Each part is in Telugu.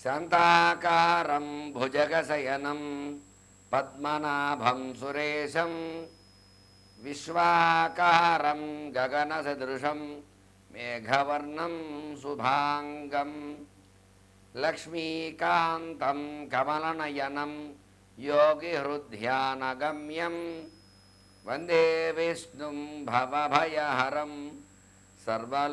శాంతాకారం భుజగశయనం పద్మనాభం సురేశం విశ్వాకారం గగనసదృశం మేఘవర్ణం శుభాంగం లక్ష్మీకాంతం కమలనయనం యోగిహృద్ధ్యానగమ్యం వందే విష్ణుం భవభయహరం సర్వలోకైకనాథం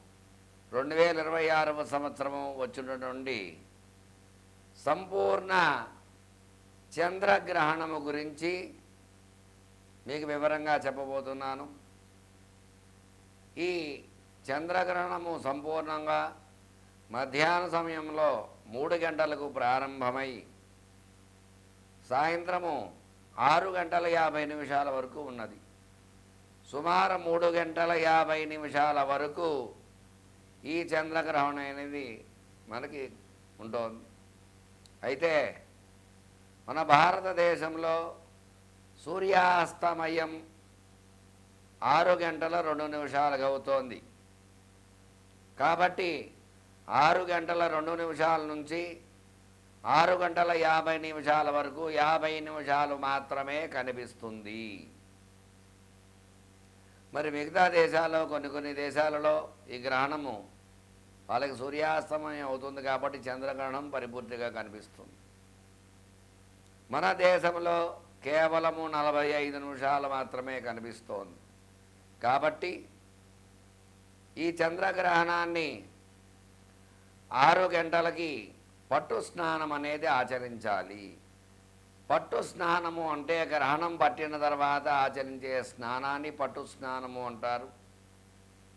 రెండు వేల ఇరవై ఆరవ సంవత్సరము వచ్చినటువంటి సంపూర్ణ చంద్రగ్రహణము గురించి మీకు వివరంగా చెప్పబోతున్నాను. ఈ చంద్రగ్రహణము సంపూర్ణంగా మధ్యాహ్న సమయంలో మూడు గంటలకు ప్రారంభమై సాయంత్రము ఆరు గంటల యాభై నిమిషాల వరకు ఉన్నది. సుమారు మూడు గంటల యాభై నిమిషాల వరకు ఈ చంద్రగ్రహణం అనేది మనకి ఉంటుంది. అయితే మన భారతదేశంలో సూర్యాస్తమయం ఆరు గంటల రెండు నిమిషాలుగా అవుతోంది కాబట్టి ఆరు గంటల రెండు నిమిషాల నుంచి ఆరు గంటల యాభై నిమిషాల వరకు యాభై నిమిషాలు మాత్రమే కనిపిస్తుంది. మరి మిగతా దేశాల్లో కొన్ని కొన్ని దేశాలలో ఈ గ్రహణము వాళ్ళకి సూర్యాస్తమయం అవుతుంది కాబట్టి చంద్రగ్రహణం పరిపూర్తిగా కనిపిస్తుంది. మన దేశంలో కేవలము నలభై ఐదు నిమిషాలు మాత్రమే కనిపిస్తోంది. కాబట్టి ఈ చంద్రగ్రహణాన్ని ఆరు గంటలకి పట్టు స్నానం అనేది ఆచరించాలి. పట్టు స్నానము అంటే గ్రహణం పట్టిన తర్వాత ఆచరించే స్నానాన్ని పట్టు స్నానము అంటారు.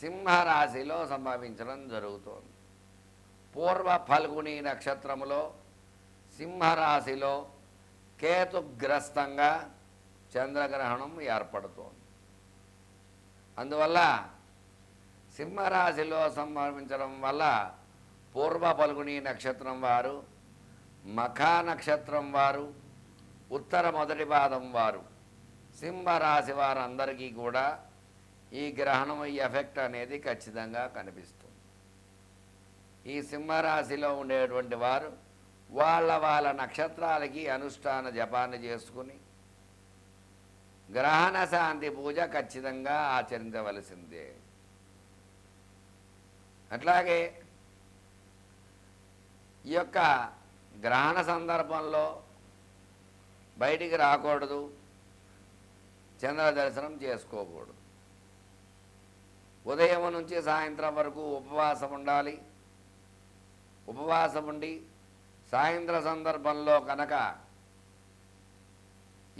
సింహరాశిలో సంభవించడం జరుగుతోంది. పూర్వ ఫల్గుని నక్షత్రములో సింహరాశిలో కేతుగ్రస్తంగా చంద్రగ్రహణం ఏర్పడుతోంది. అందువల్ల సింహరాశిలో సంభవించడం వల్ల పూర్వ ఫల్గుని నక్షత్రం వారు మఖా నక్షత్రం వారు ఉత్తర మొదటి పాదం వారు సింహరాశి వారందరికీ కూడా ఈ గ్రహణం ఈ ఎఫెక్ట్ అనేది ఖచ్చితంగా కనిపిస్తుంది. ఈ సింహరాశిలో ఉండేటువంటి వారు వాళ్ళ వాళ్ళ నక్షత్రాలకి అనుష్ఠాన జపాన్ని చేసుకుని గ్రహణ శాంతి పూజ ఖచ్చితంగా ఆచరించవలసిందే. అట్లాగే ఈ యొక్క గ్రహణ సందర్భంలో బయటికి రాకూడదు. చంద్ర దర్శనం చేసుకోకూడదు. ఉదయం నుంచి సాయంత్రం వరకు ఉపవాసం ఉండాలి. ఉపవాసం ఉండి సాయంత్ర సందర్భంలో కనుక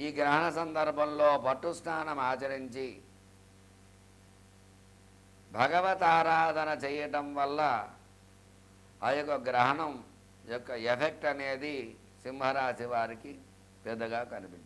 ఈ గ్రహణ సందర్భంలో పట్టు స్నానం ఆచరించి భగవత్ ఆరాధన చేయటం వల్ల ఆ యొక్క గ్రహణం యొక్క ఎఫెక్ట్ అనేది సింహరాశి వారికి పెద్దగా కనిపించింది.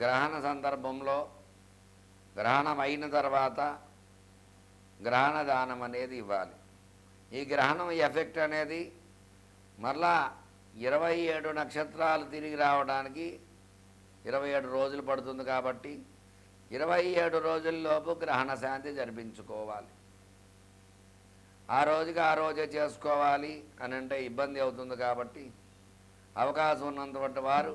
గ్రహణ సందర్భంలో గ్రహణం అయిన తర్వాత గ్రహణ దానం అనేది ఇవ్వాలి. ఈ గ్రహణం ఎఫెక్ట్ అనేది మరలా ఇరవై ఏడు నక్షత్రాలు తిరిగి రావడానికి ఇరవై ఏడు రోజులు పడుతుంది కాబట్టి ఇరవై ఏడు రోజుల్లోపు గ్రహణ శాంతి జరిపించుకోవాలి. ఆ రోజుకి ఆ రోజే చేసుకోవాలి అని అంటే ఇబ్బంది అవుతుంది కాబట్టి అవకాశం ఉన్నటువంటి వారు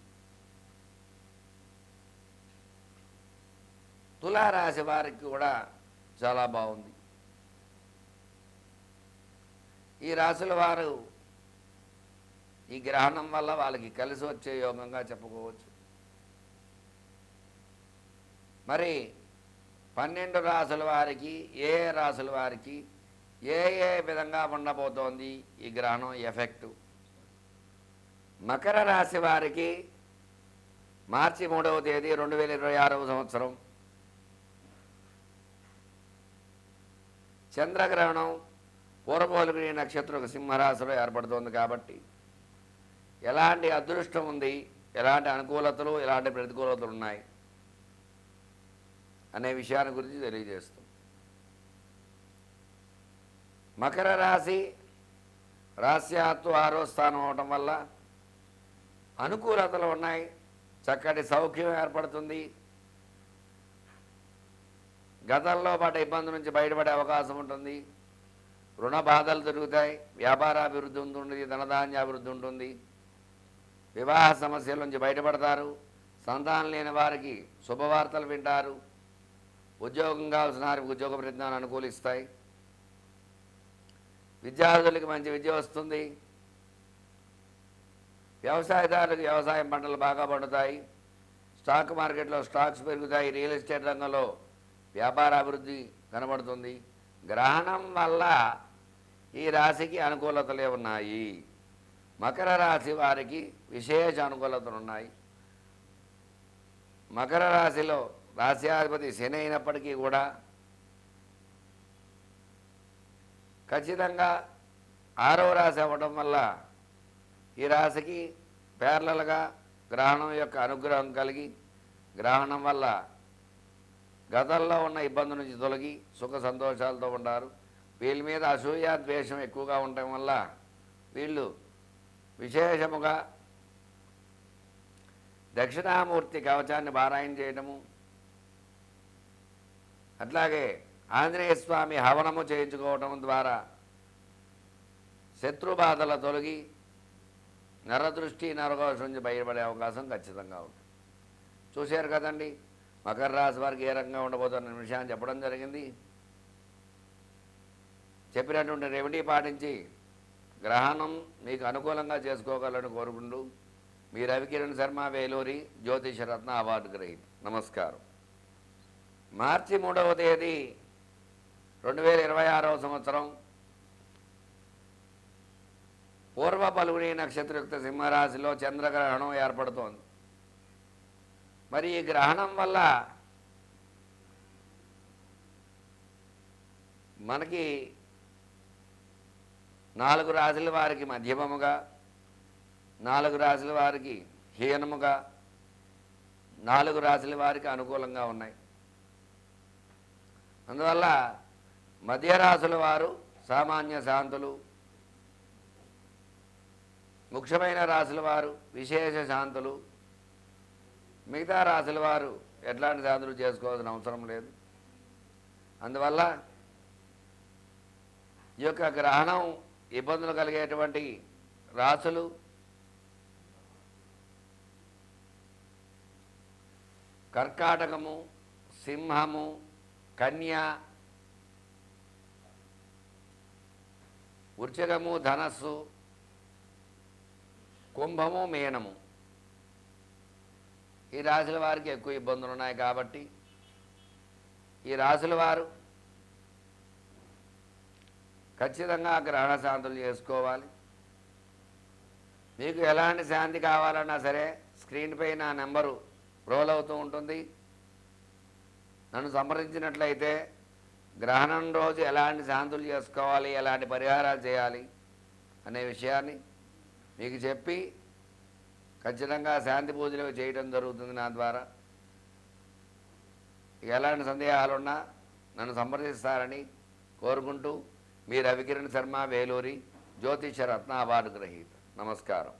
తులారాశి వారికి కూడా చాలా బాగుంది. ఈ రాశుల వారు ఈ గ్రహణం వల్ల వాళ్ళకి కలిసి వచ్చే యోగంగా చెప్పుకోవచ్చు. మరి పన్నెండు రాసుల వారికి ఏ ఏ రాసుల వారికి ఏ ఏ విధంగా ఉండబోతోంది ఈ గ్రహణం ఎఫెక్టు? మకర రాశి వారికి మార్చి మూడవ తేదీ రెండు వేల ఇరవై ఆరవ సంవత్సరం చంద్రగ్రహణం పూర్వపోలుగుని నక్షత్రం సింహరాశిలో ఏర్పడుతోంది కాబట్టి ఎలాంటి అదృష్టం ఉంది ఎలాంటి అనుకూలతలు ఎలాంటి ప్రతికూలతలు ఉన్నాయి అనే విషయాన్ని గురించి తెలియజేస్తాం మకర రాశి రాశ్యాత్తు ఆరో స్థానం అవటం వల్ల అనుకూలతలు ఉన్నాయి చక్కటి సౌఖ్యం ఏర్పడుతుంది గతంలో పడ్డ ఇబ్బంది నుంచి బయటపడే అవకాశం ఉంటుంది. రుణ బాధలు దొరుకుతాయి వ్యాపారాభివృద్ధి ఉంటుంది. ధనధాన్యాభివృద్ధి ఉంటుంది. వివాహ సమస్యల నుంచి బయటపడతారు. సంతానం లేని వారికి శుభవార్తలు వింటారు. ఉద్యోగం కావాల్సిన వారికి ఉద్యోగ ప్రయత్నాలు అనుకూలిస్తాయి. విద్యార్థులకి మంచి విద్య వస్తుంది. వ్యవసాయదారులకు వ్యవసాయం పంటలు బాగా పండుతాయి. స్టాక్ మార్కెట్లో స్టాక్స్ పెరుగుతాయి. రియల్ ఎస్టేట్ రంగంలో వ్యాపార అభివృద్ధి కనబడుతుంది. గ్రహణం వల్ల ఈ రాశికి అనుకూలతలే ఉన్నాయి. మకర రాశి వారికి విశేష అనుకూలతలు ఉన్నాయి. మకర రాశిలో రాశ్యాధిపతి శని అయినప్పటికీ కూడా ఖచ్చితంగా ఆరవ రాశి అవ్వడం వల్ల ఈ రాశికి పేర్లలుగా గ్రహణం యొక్క అనుగ్రహం కలిగి గ్రహణం వల్ల గతంలో ఉన్న ఇబ్బంది నుంచి తొలగి సుఖ సంతోషాలతో ఉంటారు వీళ్ళ మీద అసూయ ద్వేషం ఎక్కువగా ఉండటం వల్ల వీళ్ళు విశేషముగా దక్షిణామూర్తి కవచాన్ని పారాయణ చేయటము అట్లాగే ఆంజనేయ స్వామి హవనము చేయించుకోవటం ద్వారా శత్రుబాధల తొలగి నరదృష్టి నరకోశం నుంచి బయటపడే అవకాశం ఖచ్చితంగా ఉంటుంది. చూశారు కదండి? మకర రాశి వారికి ఏ రకంగా ఉండబోతున్న విషయాన్ని చెప్పడం జరిగింది. చెప్పినటువంటి రెమెడీ పాటించి గ్రహణం మీకు అనుకూలంగా చేసుకోగలని కోరుకుంటూ మీ రవికిరణ్ శర్మ వేలూరి జ్యోతిష రత్న అవార్డు గ్రహీత. నమస్కారం. మార్చి మూడవ తేదీ రెండు వేల ఇరవై ఆరవ సంవత్సరం. పూర్వ పలుగుని నక్షత్రయుక్త సింహరాశిలో చంద్రగ్రహణం ఏర్పడుతోంది. మరి ఈ గ్రహణం వల్ల మనకి నాలుగు రాజుల వారికి మధ్యమముగా నాలుగు రాజుల వారికి హీనముగా నాలుగు రాజుల వారికి అనుకూలంగా ఉన్నాయి. అందువల్ల మధ్యరాశుల వారు సామాన్య శాంతులు ముఖ్యమైన రాశుల వారు విశేష శాంతులు మిగతా రాశుల వారు ఎట్లాంటి సాధనలు చేసుకోవాల్సిన అవసరం లేదు. అందువల్ల ఈ యొక్క గ్రహణం ఇబ్బందులు కలిగేటువంటి రాశులు కర్కాటకము సింహము కన్య వృచకము ధనస్సు కుంభము మీనము. ఈ రాశుల వారికి ఎక్కువ ఇబ్బందులు ఉన్నాయి కాబట్టి ఈ రాశుల వారు ఖచ్చితంగా గ్రహణ శాంతులు చేసుకోవాలి. మీకు ఎలాంటి శాంతి కావాలన్నా సరే స్క్రీన్ పై నా నెంబరు రోల్ అవుతూ ఉంటుంది. నన్ను సంప్రదించినట్లయితే గ్రహణం రోజు ఎలాంటి శాంతులు చేసుకోవాలి ఎలాంటి పరిహారాలు చేయాలి అనే విషయాన్ని మీకు చెప్పి ఖచ్చితంగా శాంతి పూజలు చేయడం జరుగుతుంది నా ద్వారా. ఎలాంటి సందేహాలున్నా నన్ను సంప్రదిస్తారని కోరుకుంటూ మీ రవికిరణ్ శర్మ వేలూరి జ్యోతిష రత్న అవార్డు గ్రహీత. నమస్కారం.